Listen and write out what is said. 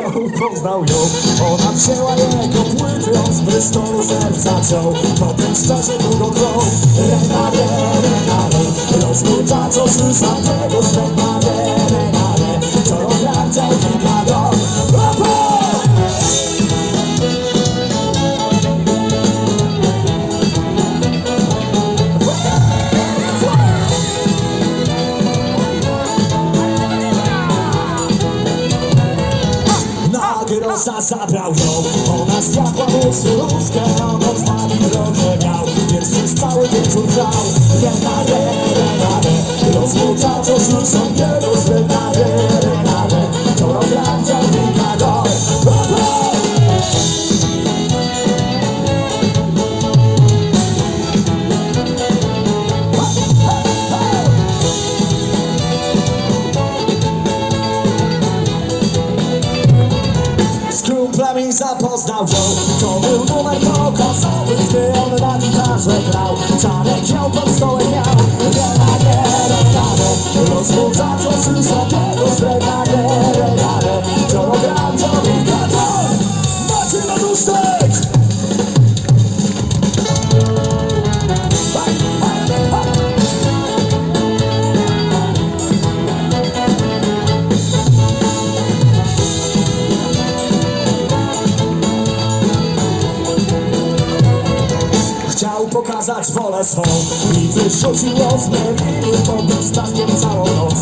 poznał ją. Ona wzięła jego płyty, on z Bristolu serca ciął Potem szczerze długą grą Renare, renare Rozbuta co tamtego Renare, Gyrosa zabrał ją Ona zjadła mu surówkę On od nami drogę miał Więc przez cały wieczór grał Renare, renare Rozbucza co z sąsiedów Renare, renare zapoznał ją. To był numer pokazowy Gdy on na gitarze grał. Czarek ją pod stołem miał Renare, renare Rozbudza co z sobie Renare, renare To gram, to wikator Macie na dusztek Hej, pokazać wolę swą. I wyrzucił z memilu Pod dostatkiem całą noc